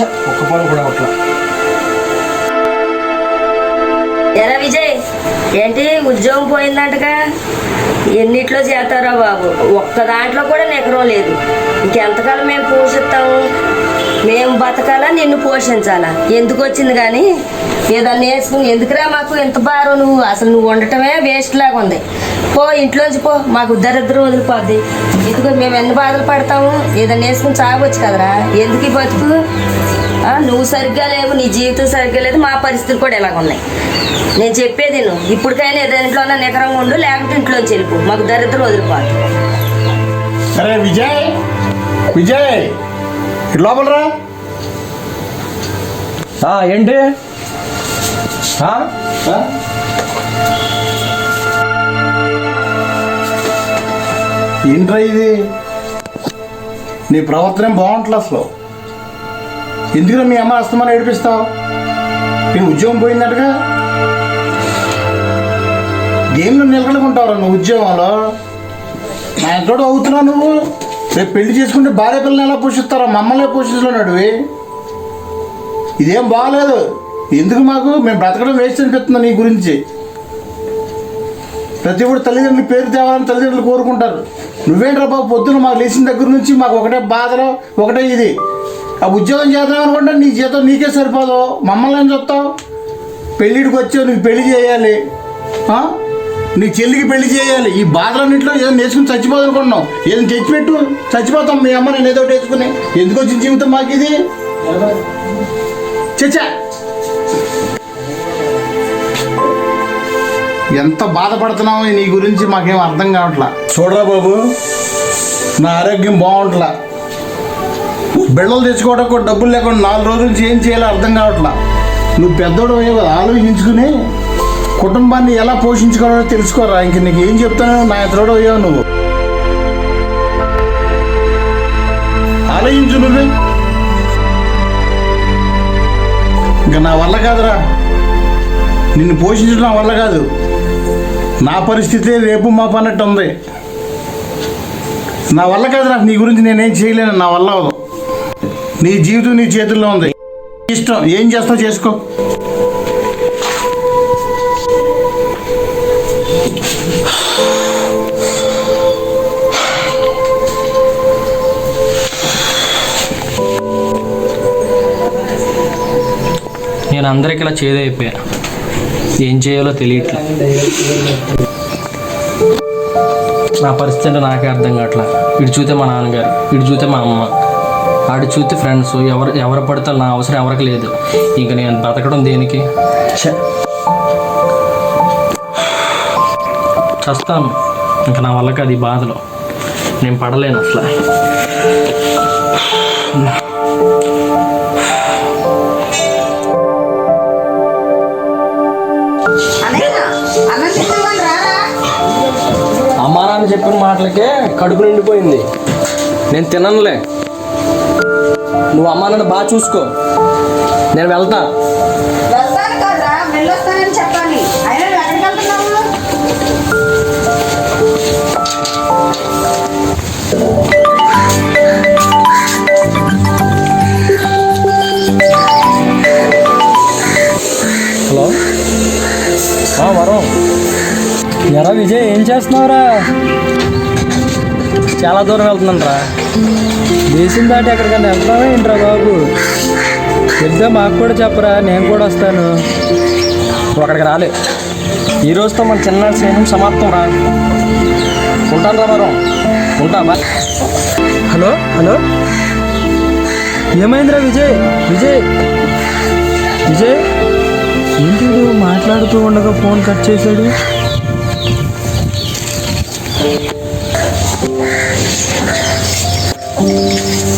ఒక్క పాలు కూడా అట్లా ఎలా విజయ్ ఏంటి ఉద్యోగం పోయిందంటగా? ఎన్నిట్లో చేస్తారా బాబు? ఒక్క దాంట్లో కూడా నికరం లేదు. ఇంకెంతకాలం మేము పోషిస్తాము? మేము బతకాలా నిన్ను పోషించాలా? ఎందుకు వచ్చింది కానీ? ఏదన్నా వేసుకుని ఎందుకురా మాకు ఎంత భారం నువ్వు? అసలు నువ్వు ఉండటమే వేస్ట్ లాగా ఉంది. పో ఇంట్లోంచి పో. మాకు దరిద్రం వదిలిపోద్ది. ఎందుకు మేము ఎన్ని బాధలు పడతాము? ఏదన్నా వేసుకుని చావచ్చు కదరా? ఎందుకు ఈ బతుకు? నువ్వు సరిగ్గా లేవు నీ జీవితం సరిగ్గా లేదు మా పరిస్థితులు కూడా ఇలాగ ఉన్నాయి. నేను చెప్పేది నువ్వు ఇప్పటికైనా ఏదైనా నికరంగా ఉండు లేకపోతే ఇంట్లోంచి వెళ్ళిపో. మాకు దరిద్రం వదిలిపోద్ది. అరే విజయ్! విజయ్! లోపలరా లోపల రా. ఏంటి? ఏంట్రా ఇది? నీ ప్రవర్తన ఏం బాగుంటుంది అసలు. ఎందుకు మీ అమ్మ అస్తమానం ఏడిపిస్తావు? నీ ఉద్యోగం పోయిందటగా? గేమ్లో నిలకడుకుంటావురా నువ్వు ఉద్యోగంలో. నా ఎంతోడు అవుతున్నావు నువ్వు. రేపు పెళ్ళి చేసుకుంటే భార్య పిల్లల్ని ఎలా పోషిస్తారా మమ్మల్ని పోషిస్తున్నాడు ఇదేం బాగాలేదు. ఎందుకు మాకు? మేము బ్రతకడం వేస్ట్ అనిపిస్తుంది నీ గురించి. ప్రతి ఒక్కరు తల్లిదండ్రులు పేరు తేవాలని తల్లిదండ్రులు కోరుకుంటారు. నువ్వేంట్రా బాబు పొద్దున మాకు లేచిన దగ్గర నుంచి మాకు ఒకటే బాధలు ఒకటే ఇది. ఆ ఉద్యోగం చేద్దాం అనుకుంటే నీ జీతం నీకే సరిపోదు. మమ్మల్ని ఏం చూస్తావు? పెళ్ళిడికి వచ్చావు నీకు పెళ్ళి చేయాలి. నీ చెల్లికి పెళ్ళి చేయాలి. ఈ బాధలన్నింటిలో ఏదో నేర్చుకుని చచ్చిపోదు అనుకున్నాం ఏదో తెచ్చిపెట్టు. చచ్చిపోతాం మీ అమ్మ నేను ఏదో ఒకటి వేసుకుని. ఎందుకు వచ్చిన జీవితం మాకు ఇది చచ్చా. ఎంత బాధపడుతున్నావు నీ గురించి మాకేం అర్థం కావట్లా. చూడరా బాబు నా ఆరోగ్యం బాగుంటలా. బిళ్ళలు తెచ్చుకోవడానికి కూడా డబ్బులు లేకుండా నాలుగు రోజుల నుంచి ఏం చేయాలో అర్థం కావట్లా. నువ్వు పెద్దోడు అయ్యే కదా ఆలోచించుకుని కుటుంబాన్ని ఎలా పోషించుకోవాలో తెలుసుకోరా? ఇంక నీకు ఏం చెప్తానో నా ఎదురోడు అయ్యావు నువ్వు. ఆలోచించు నువ్వే. ఇంక నా వల్ల కాదురా. నిన్ను పోషించడం నా వల్ల కాదు. నా పరిస్థితి రేపు మా పన్నట్టు ఉంది. నా వల్ల కాదురా. నీ గురించి నేనేం చేయలేను. నా వల్ల అవదు నీ జీవితం నీ చేతుల్లో ఉంది. ఇష్టం. ఏం చేస్తావు చేసుకో. నేను అందరికి ఇలా చేదైపోయా. ఏం చేయాలో తెలియట్లే. నా పరిస్థితి అంటే నాకే అర్థం కావట్లా. ఇటు చూస్తే మా నాన్నగారు ఇటు చూస్తే మా అమ్మ ఆడు చూస్తే ఫ్రెండ్స్ ఎవరు ఎవరు పడితే నా అవసరం ఎవరికి లేదు. ఇంకా నేను బ్రతకడం దేనికి? చస్తాను. ఇంకా నా వల్ల అది బాధలో. నేను పడలేను అసలు చెప్పిన మాటలకే కడుపు నిండిపోయింది. నేను తిననులే. నువ్వు అమ్మా నాన్న బాగా చూసుకో. నేను వెళ్తా. హలో? వరం. ఎరా విజయ్ ఏం చేస్తున్నావురా? చాలా దూరం వెళ్తున్నాను రా దేశం దాటి ఎక్కడికైనా వెళ్తున్నావా ఏంట్రా బాబు? వెళ్తే మాకు కూడా చెప్పరా నేను కూడా వస్తాను. అక్కడికి రాలే. ఈ రోజుతో మన చిన్న స్నేహం సమాప్తం రా. ఉంటాను రా వరం. Hello hello. ఏమైందిరా విజయ్? విజయ్. విజయ్? ఏంటి మాట్లాడుతూ ఉండగా ఫోన్ కట్ చేశాడు. Thank you.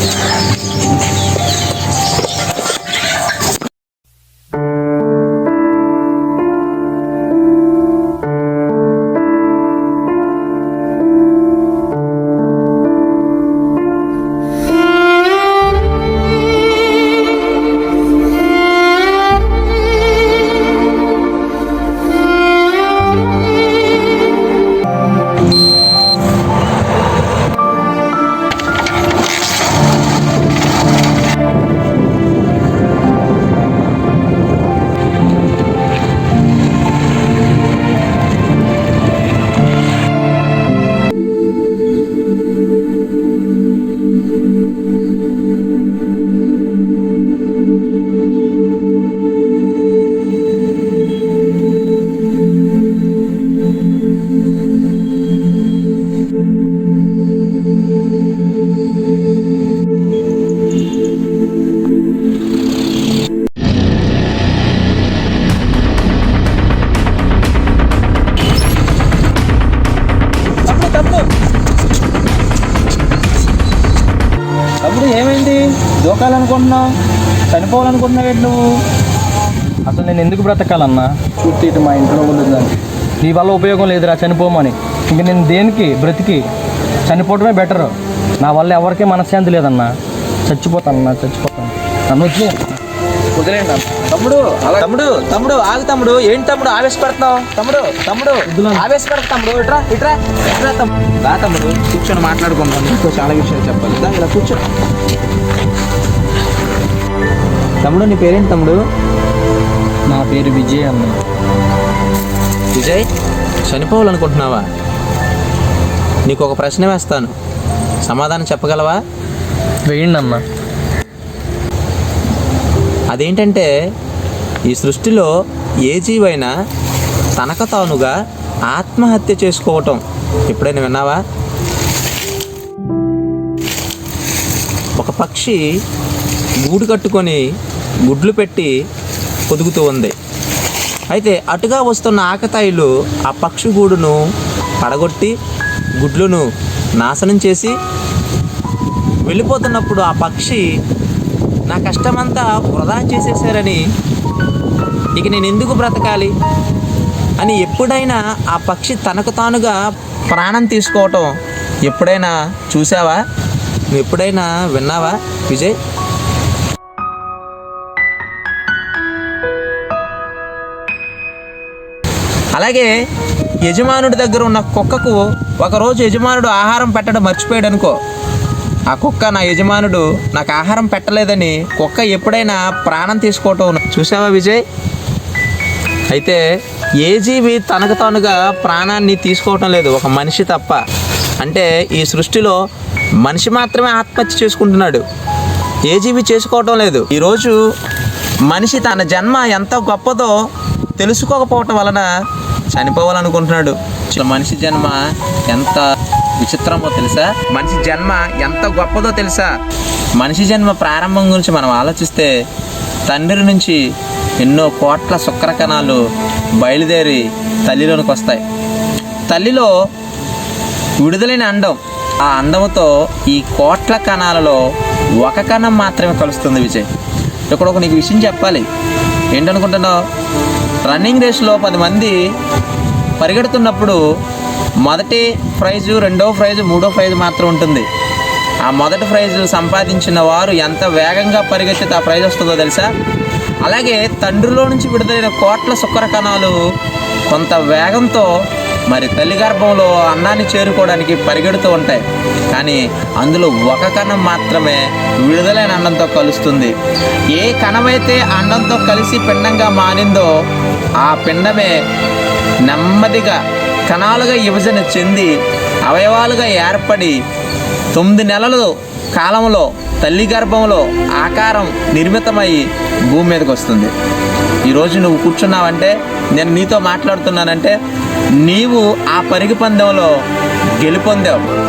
ఏంటి నువ్వు అసలు నేను ఎందుకు బ్రతకాలన్నా? పూర్తి ఇటు మా ఇంట్లో ఉండదు నీ వల్ల ఉపయోగం లేదురా చనిపోమని. ఇంక నేను దేనికి బ్రతికి చనిపోవడమే బెటర్ నా వల్ల ఎవరికీ మనశ్శాంతి లేదన్నా. చచ్చిపోతానన్నా చచ్చిపోతాను. నన్ను వచ్చి వదిలేండి. తమ్ముడు అలా తమ్ముడు తమ్ముడు ఆగు తమ్ముడు. ఏంటి తమ్ముడు ఆవేశపడుతున్నావు? తమ్ముడు తమ్ముడు వద్దులే. ఆవేశపడక తమ్ముడు. ఇట్రా ఇట్రా ఇట్రా తమ్ముడు. రా తమ్ముడు కూర్చొని మాట్లాడుకుందాం. నీకు చాలా విషయాలు చెప్పాలి. ఇలా కూర్చో. తమ్ముడు నీ పేరేంటి తమ్ముడు? నా పేరు విజయ్ అన్న విజయ్ చనిపోవాలనుకుంటున్నావా? నీకు ఒక ప్రశ్న వేస్తాను. సమాధానం చెప్పగలవా? వేయండి అన్న అదేంటంటే ఈ సృష్టిలో ఏ జీవైనా తనకు తానుగా ఆత్మహత్య చేసుకోవటం. ఎప్పుడైనా విన్నావా? ఒక పక్షి గూడు కట్టుకొని గుడ్లు పెట్టి పొదుగుతూ ఉంది. అయితే అటుగా వస్తున్న ఆకతాయిలు ఆ పక్షి గూడును పడగొట్టి గుడ్లను నాశనం చేసి వెళ్ళిపోతున్నప్పుడు ఆ పక్షి నా కష్టమంతా వృధా చేసేసారని ఇక నేను ఎందుకు బ్రతకాలి? అని ఎప్పుడైనా ఆ పక్షి తనకు తానుగా ప్రాణం తీసుకోవటం ఎప్పుడైనా చూసావా నువ్వు ఎప్పుడైనా విన్నావా విజయ్? అలాగే యజమానుడి దగ్గర ఉన్న కుక్కకు ఒకరోజు యజమానుడు ఆహారం పెట్టడం మర్చిపోయాడు అనుకో. ఆ కుక్క నా యజమానుడు నాకు ఆహారం పెట్టలేదని కుక్క ఎప్పుడైనా ప్రాణం తీసుకోవటం చూసావా విజయ్? అయితే ఏ జీవి తనకు తానుగా ప్రాణాన్ని తీసుకోవటం లేదు ఒక మనిషి తప్ప. అంటే ఈ సృష్టిలో మనిషి మాత్రమే ఆత్మహత్య చేసుకుంటున్నాడు. ఏ జీవి చేసుకోవటం లేదు. ఈరోజు మనిషి తన జన్మ ఎంత గొప్పదో తెలుసుకోకపోవటం వలన చనిపోవాలనుకుంటున్నాడు. మనిషి జన్మ ఎంత విచిత్రమో తెలుసా? మనిషి జన్మ ఎంత గొప్పదో తెలుసా? మనిషి జన్మ ప్రారంభం గురించి మనం ఆలోచిస్తే తండ్రి నుంచి ఎన్నో కోట్ల శుక్ర కణాలు బయలుదేరి తల్లిలోనికి వస్తాయి. తల్లిలో విడుదలైన అండం ఆ అండముతో ఈ కోట్ల కణాలలో ఒక కణం మాత్రమే కలుస్తుంది విజయ్. ఇక్కడ ఒక నీకు విషయం చెప్పాలి. ఏంటనుకుంటున్నావు? రన్నింగ్ రేస్లో పది మంది పరిగెడుతున్నప్పుడు మొదటి ప్రైజు రెండో ప్రైజు మూడో ప్రైజు మాత్రం ఉంటుంది. ఆ మొదటి ప్రైజు సంపాదించిన వారు ఎంత వేగంగా పరిగెత్తితే ఆ ప్రైజ్ వస్తుందో తెలుసా? అలాగే తండ్రిలో నుంచి విడుదలైన కోట్ల శుక్ర కణాలు కొంత వేగంతో మరి తల్లి గర్భంలో అన్నాన్ని చేరుకోవడానికి పరిగెడుతూ ఉంటాయి. కానీ అందులో ఒక కణం మాత్రమే విడుదలైన అన్నంతో కలుస్తుంది. ఏ కణమైతే అన్నంతో కలిసి పిండంగా మారిందో ఆ పిండమే నెమ్మదిగా కణాలుగా విభజన చెంది అవయవాలుగా ఏర్పడి తొమ్మిది నెలలు కాలంలో తల్లి గర్భంలో ఆకారం నిర్మితమై భూమి మీదకి వస్తుంది. ఈరోజు నువ్వు కూర్చున్నావంటే నేను నీతో మాట్లాడుతున్నానంటే నీవు ఆ పరిగి పందెంలో గెలుపొందావు.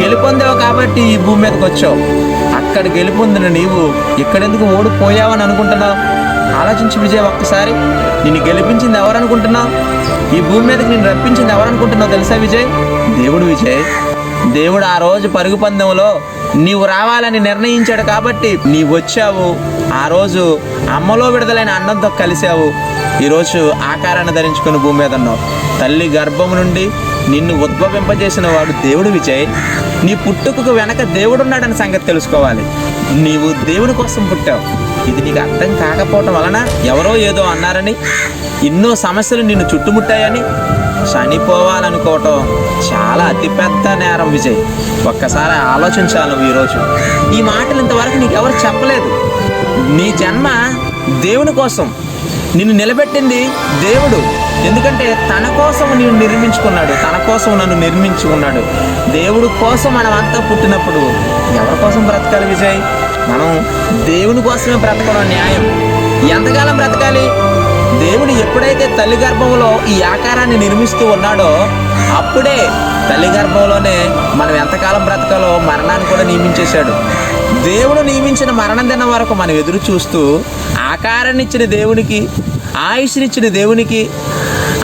గెలుపొందావు కాబట్టి ఈ భూమి మీదకి వచ్చావు. అక్కడ గెలుపొందిన నీవు ఇక్కడెందుకు ఓడిపోయావని అనుకుంటున్నావు? ఆలోచించి విజయ్ ఒక్కసారి. నిన్ను గెలిపించింది ఎవరనుకుంటున్నావు ఈ భూమి మీదకి నేను రప్పించింది ఎవరనుకుంటున్నావు తెలుసా విజయ్? దేవుడు విజయ్. దేవుడు ఆ రోజు పరుగు పందెంలో నీవు రావాలని నిర్ణయించాడు కాబట్టి నీవు వచ్చావు. ఆ రోజు అమ్మలో విడుదలైన అన్నంతో కలిసావు. ఈరోజు ఆకారాన్ని ధరించుకుని భూమి మీద ఉన్నావు. తల్లి గర్భం నుండి నిన్ను ఉద్భవింపజేసిన వాడు దేవుడు విజయ్. నీ పుట్టుకకు వెనక దేవుడున్నాడని సంగతి తెలుసుకోవాలి. నీవు దేవుని కోసం పుట్టావు. ఇది నీకు అర్థం కాకపోవటం వలన ఎవరో ఏదో అన్నారని ఎన్నో సమస్యలు నిన్ను చుట్టుముట్టాయని చనిపోవాలనుకోవటం చాలా అతిపెద్ద నేరం విజయ్. ఒక్కసారి ఆలోచించాలి ఈరోజు ఈ మాటలు ఇంతవరకు నీకు ఎవరు చెప్పలేదు. నీ జన్మ దేవుని కోసం. నిన్ను నిలబెట్టింది దేవుడు. ఎందుకంటే తన కోసం నేను నిర్మించుకున్నాడు. తన కోసం నన్ను నిర్మించుకున్నాడు దేవుడు కోసం మనం అంతా పుట్టినప్పుడు ఎవరి కోసం బ్రతకాలి విజయ్? మనం దేవుని కోసమే బ్రతకడం న్యాయం. ఎంతకాలం బ్రతకాలి? దేవుడు ఎప్పుడైతే తల్లి గర్భంలో ఈ ఆకారాన్ని నిర్మిస్తూ ఉన్నాడో అప్పుడే తల్లి గర్భంలోనే మనం ఎంతకాలం బ్రతకాలో మరణాన్ని కూడా నియమించేశాడు. దేవుడు నియమించిన మరణం దినం వరకు మనం ఎదురు చూస్తూ ఆకారాన్నిచ్చిన దేవునికి ఆయుష్నిచ్చిన దేవునికి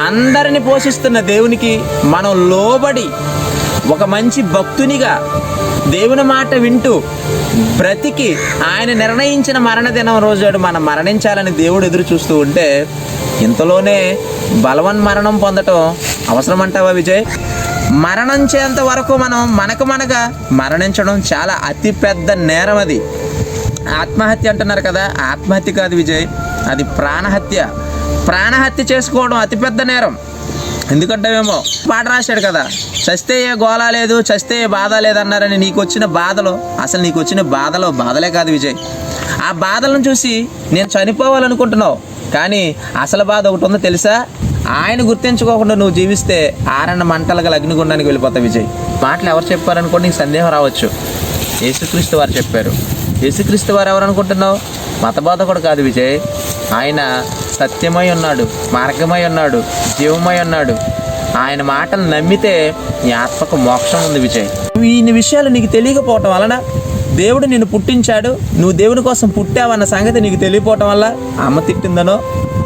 అందరిని పోషిస్తున్న దేవునికి మనం లోబడి ఒక మంచి భక్తునిగా దేవుని మాట వింటూ బ్రతికి ఆయన నిర్ణయించిన మరణ దినం రోజు మనం మరణించాలని దేవుడు ఎదురు చూస్తూ ఉంటే ఇంతలోనే బలవన్ మరణం పొందటం అవసరమంటావా విజయ్? మరణించేంత వరకు మనం మనకు మనగా మరణించడం చాలా అతిపెద్ద నేరం అది. ఆత్మహత్య అంటున్నారు కదా ఆత్మహత్య కాదు విజయ్ అది ప్రాణహత్య. ప్రాణహత్య చేసుకోవడం అతిపెద్ద నేరం. ఎందుకంటే మేము పాట రాశాడు కదా చస్తే ఏ గోళ లేదు చస్తే ఏ బాధ లేదన్నారని నీకు వచ్చిన బాధలో అసలు నీకు వచ్చిన బాధలో బాధలే కాదు విజయ్. ఆ బాధలను చూసి నేను చనిపోవాలనుకుంటున్నావు కానీ అసలు బాధ ఒకటి ఉందో తెలుసా? ఆయన గుర్తించుకోకుండా నువ్వు జీవిస్తే ఆరన్న మంటలుగా అగ్నిగుండానికి వెళ్ళిపోతావు విజయ్. మాటలు ఎవరు చెప్పారనుకోండి నీకు సందేహం రావచ్చు. యేసుక్రీస్తు వారు చెప్పారు. యేసుక్రీస్తు వారు ఎవరు అనుకుంటున్నావు మతబోధకుడు కాదు విజయ్. ఆయన సత్యమై ఉన్నాడు మార్గమై ఉన్నాడు జీవమై ఉన్నాడు. ఆయన మాటలు నమ్మితే నీ ఆత్మకు మోక్షం ఉంది విజయ్. నువ్వు ఈ విషయాలు నీకు తెలియకపోవటం వలన దేవుడు నిన్ను పుట్టించాడు నువ్వు దేవుని కోసం పుట్టావన్న సంగతి నీకు తెలియపోవటం వల్ల అమ్మ తిట్టిందనో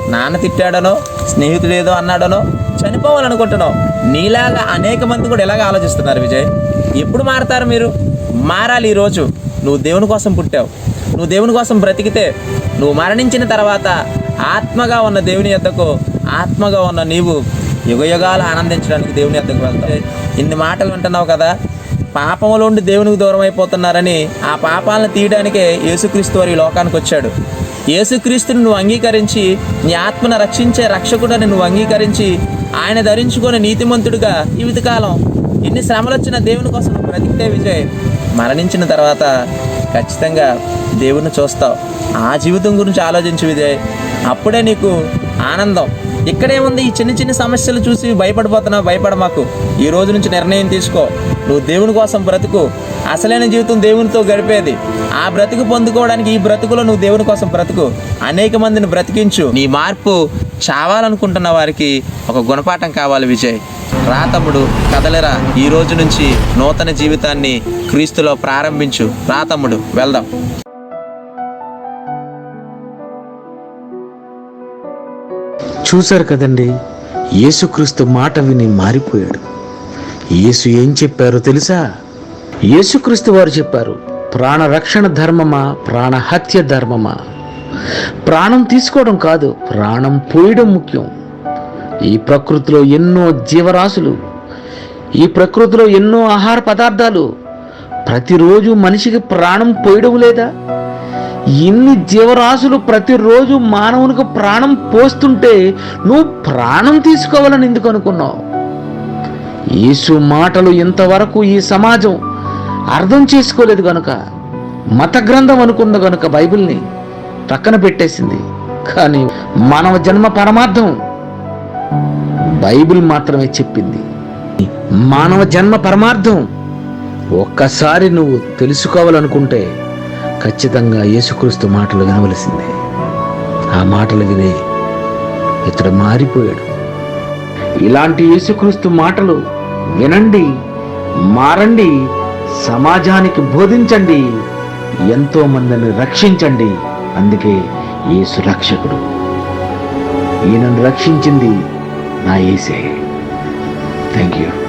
నాన్న తిట్టాడనో స్నేహితుడు ఏదో అన్నాడనో చనిపోవాలనుకుంటున్నావు. నీలాగా అనేక మంది కూడా ఇలాగ ఆలోచిస్తున్నారు విజయ్. ఎప్పుడు మారతారు మీరు? మారాలి ఈరోజు నువ్వు దేవుని కోసం పుట్టావు. నువ్వు దేవుని కోసం బ్రతికితే నువ్వు మరణించిన తర్వాత ఆత్మగా ఉన్న దేవుని యొద్దకు ఆత్మగా ఉన్న నీవు యుగయుగాలు ఆనందించడానికి దేవుని యొద్దకు వెళ్తావు. ఇన్ని మాటలు వింటున్నావు కదా పాపంలో ఉండి దేవునికి దూరం అయిపోతున్నారని ఆ పాపాలను తీయడానికే యేసుక్రీస్తు వారి లోకానికి వచ్చాడు. యేసుక్రీస్తుని నువ్వు అంగీకరించి నీ ఆత్మను రక్షించే రక్షకుడని నువ్వు అంగీకరించి ఆయన ధరించుకునే నీతిమంతుడిగా జీవితకాలం ఎన్ని శ్రమలు వచ్చిన దేవుని కోసం బ్రతికితే విజయ్. మరణించిన తర్వాత ఖచ్చితంగా దేవుని చూస్తావు. ఆ జీవితం గురించి ఆలోచించు విజయ్. అప్పుడే నీకు ఆనందం. ఇక్కడే ఉంది ఈ చిన్న చిన్న సమస్యలు చూసి భయపడిపోతున్నావు భయపడ మాకు ఈ రోజు నుంచి నిర్ణయం తీసుకో. నువ్వు దేవుని కోసం బ్రతుకు. అసలైన జీవితం దేవునితో గడిపేది. ఆ బ్రతుకు పొందుకోవడానికి ఈ బ్రతుకులో నువ్వు దేవుని కోసం బ్రతుకు. అనేక మందిని బ్రతికించు. నీ మార్పు చావాలనుకుంటున్న వారికి ఒక గుణపాఠం కావాలి విజయ్. రా తమ్ముడు కదలరా. ఈ రోజు నుంచి నూతన జీవితాన్ని క్రీస్తులో ప్రారంభించు. రా తమ్ముడు వెళ్దాం. చూశారు కదండి? యేసుక్రీస్తు మాట విని మారిపోయాడు. యేసు ఏం చెప్పారో తెలుసా? యేసుక్రీస్తు వారు చెప్పారు ప్రాణరక్షణ ధర్మమా? ప్రాణహత్య ధర్మమా? ప్రాణం తీసుకోవడం కాదు ప్రాణం పోయడం ముఖ్యం. ఈ ప్రకృతిలో ఎన్నో జీవరాశులు ఈ ప్రకృతిలో ఎన్నో ఆహార పదార్థాలు ప్రతిరోజు మనిషికి ప్రాణం పోయడం లేదా? ఇన్ని జీవరాశులు ప్రతిరోజు మానవునికి ప్రాణం పోస్తుంటే నువ్వు ప్రాణం తీసుకోవాలని ఎందుకు అనుకున్నావు? యేసు మాటలు ఇంతవరకు ఈ సమాజం అర్థం చేసుకోలేదు గనుక మత గ్రంథం అనుకుంది గనుక బైబిల్ని పక్కన పెట్టేసింది. కానీ మానవ జన్మ పరమార్థం బైబిల్ మాత్రమే చెప్పింది. మానవ జన్మ పరమార్థం ఒక్కసారి నువ్వు తెలుసుకోవాలనుకుంటే ఖచ్చితంగా యేసుక్రీస్తు మాటలు వినవలసిందే. ఆ మాటలు వినే ఇతడు మారిపోయాడు. ఇలాంటి యేసుక్రీస్తు మాటలు వినండి మారండి సమాజానికి బోధించండి ఎంతో మందిని రక్షించండి. అందుకే యేసు రక్షకుడు. ఈయనను రక్షించింది నా యేసే థ్యాంక్ యూ